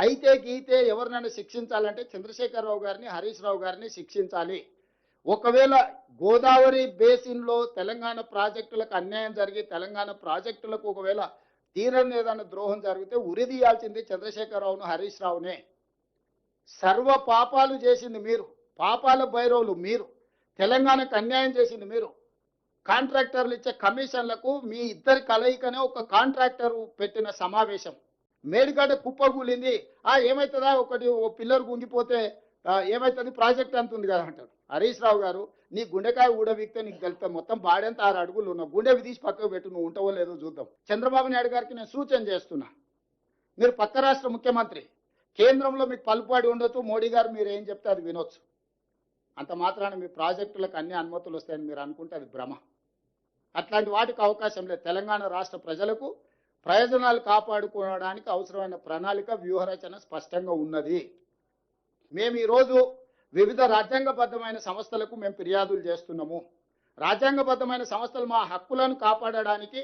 అయితే గీతే ఎవరినైనా శిక్షించాలంటే చంద్రశేఖరరావు గారిని హరీష్ రావు గారిని శిక్షించాలి. ఒకవేళ గోదావరి బేసిన్లో తెలంగాణ ప్రాజెక్టులకు అన్యాయం జరిగి తెలంగాణ ప్రాజెక్టులకు ఒకవేళ తీరని ఏదైనా ద్రోహం జరిగితే ఉరిదీయాల్సింది చంద్రశేఖరరావును హరీష్ రావునే. సర్వ పాపాలు చేసింది మీరు పాపాల భైరవులు మీరు తెలంగాణకు అన్యాయం చేసింది మీరు. కాంట్రాక్టర్లు ఇచ్చే కమిషన్లకు మీ ఇద్దరి కలయికనే ఒక కాంట్రాక్టర్ పెట్టిన సమావేశం. మేడిగడ్డ కుప్పగూలింది ఆ ఏమవుతుందా ఒకటి ఓ పిల్లర్ గుంగిపోతే ఏమవుతుంది ప్రాజెక్ట్ అంత ఉంది కదా అంటారు హరీష్ రావు గారు నీ గుండెకాయ ఊడవిక్తే నీకు తెలుస్తా. మొత్తం బాడెంత ఆరు అడుగులు ఉన్నావు. గుండెవి తీసి పక్కకు పెట్టు. నువ్వు ఉంటావో లేదో చూద్దాం. చంద్రబాబు నాయుడు గారికి నేను సూచన చేస్తున్నా. మీరు పక్క రాష్ట్ర ముఖ్యమంత్రి కేంద్రంలో మీకు పలుపాడి ఉండొచ్చు. మోడీ గారు మీరు ఏం చెప్తే అది వినొచ్చు. అంత మాత్రాన మీ ప్రాజెక్టులకు అన్ని అనుమతులు వస్తాయని మీరు అనుకుంటే అది భ్రమ. అట్లాంటి వాటికి అవకాశం లేదు. తెలంగాణ రాష్ట్ర ప్రజలకు ప్రయోజనాలు కాపాడుకోవడానికి అవసరమైన ప్రణాళిక వ్యూహరచన స్పష్టంగా ఉన్నది. మేము ఈరోజు వివిధ రాజ్యాంగబద్ధమైన సంస్థలకు మేము ఫిర్యాదులు చేస్తున్నాము. రాజ్యాంగబద్ధమైన సంస్థలు మా హక్కులను కాపాడడానికి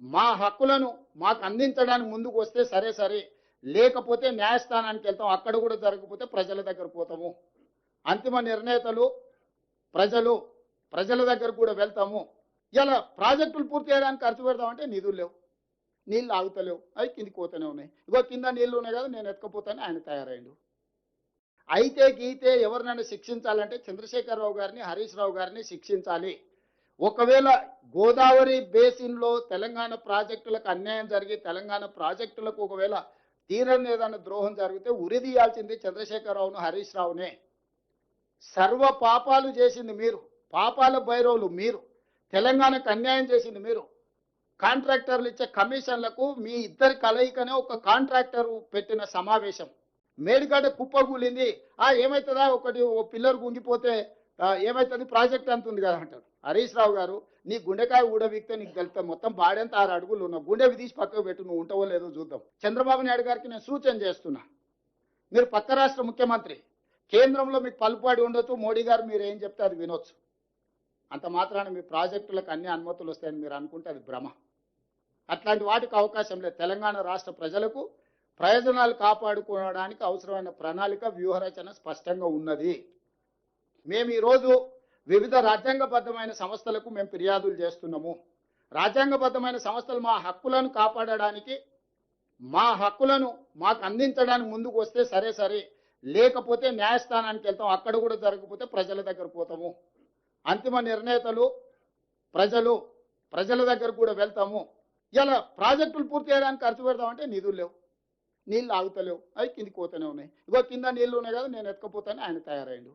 మా హక్కులను మాకు అందించడానికి ముందుకు వస్తే సరే సరే లేకపోతే న్యాయస్థానానికి వెళ్తాం అక్కడ కూడా జరగకపోతే ప్రజల దగ్గర పోతాము. అంతిమ నిర్ణేతలు ప్రజలు ప్రజల దగ్గర కూడా వెళ్తాము. ఇలా ప్రాజెక్టులు పూర్తి చేయడానికి ఖర్చు పెడతామంటే నిధులు లేవు. నీళ్ళు ఆగుతలేవు అవి కిందికి పోతూనే ఉన్నాయి. ఇగో కింద నీళ్ళు ఉన్నాయి కదా నేను ఎత్తుకపోతాను ఆయన తయారైండు అయితే గీతే ఎవరినైనా శిక్షించాలంటే చంద్రశేఖరరావు గారిని హరీష్ రావు గారిని శిక్షించాలి. ఒకవేళ గోదావరి బేసిన్లో తెలంగాణ ప్రాజెక్టులకు అన్యాయం జరిగి తెలంగాణ ప్రాజెక్టులకు ఒకవేళ తీరని ఏదైనా ద్రోహం జరిగితే ఉరిదీయాల్సింది చంద్రశేఖరరావును హరీష్ రావునే. సర్వ పాపాలు చేసింది మీరు. పాపాల భైరవులు మీరు. తెలంగాణకు అన్యాయం చేసింది మీరు. కాంట్రాక్టర్లు ఇచ్చే కమిషన్లకు మీ ఇద్దరి కలయికనే ఒక కాంట్రాక్టర్ పెట్టిన సమావేశం. మేడిగడ్డ కుప్పగూలింది. ఆ ఏమవుతుందా ఒకటి ఓ పిల్లర్ గుంగిపోతే ఏమవుతుంది ప్రాజెక్ట్ అంత ఉంది కదా అంటారు హరీష్ రావు గారు నీ గుండెకాయ ఊడవిక్తే నీకు తెలుస్తా మొత్తం బాడెంత ఆరు అడుగులు ఉన్నావు. గుండెవి తీసి పక్కకు పెట్టు నువ్వు ఉంటావో లేదో చూద్దాం. చంద్రబాబు నాయుడు గారికి నేను సూచన చేస్తున్నా. మీరు పక్క రాష్ట్ర ముఖ్యమంత్రి కేంద్రంలో మీకు పలుపాడి ఉండొచ్చు మోడీ గారు మీరు ఏం చెప్తే అది వినొచ్చు. అంత మాత్రాన మీ ప్రాజెక్టులకు అన్ని అనుమతులు వస్తాయని మీరు అనుకుంటే అది భ్రమ. అట్లాంటి వాటికి అవకాశం లేదు. తెలంగాణ రాష్ట్ర ప్రజలకు ప్రయోజనాలు కాపాడుకోవడానికి అవసరమైన ప్రణాళిక వ్యూహరచన స్పష్టంగా ఉన్నది. మేము ఈరోజు వివిధ రాజ్యాంగబద్ధమైన సంస్థలకు మేము ఫిర్యాదులు చేస్తున్నాము. రాజ్యాంగబద్ధమైన సంస్థలు మా హక్కులను కాపాడడానికి మా హక్కులను మాకు అందించడానికి ముందుకు వస్తే సరే సరే లేకపోతే న్యాయస్థానానికి వెళ్తాం అక్కడ కూడా జరగకపోతే ప్రజల దగ్గర పోతాము. అంతిమ నిర్ణేతలు ప్రజలు ప్రజల దగ్గర కూడా వెళ్తాము. ఇలా ప్రాజెక్టులు పూర్తి చేయడానికి ఖర్చు పెడదామంటే నిధులు లేవు. నీళ్ళు ఆగుతలేవు. అవి కిందికి పోతూనే ఉన్నాయి. ఇగో కింద నీళ్ళు ఉన్నాయి కదా నేను ఎత్తుకపోతాను ఆయన తయారైండు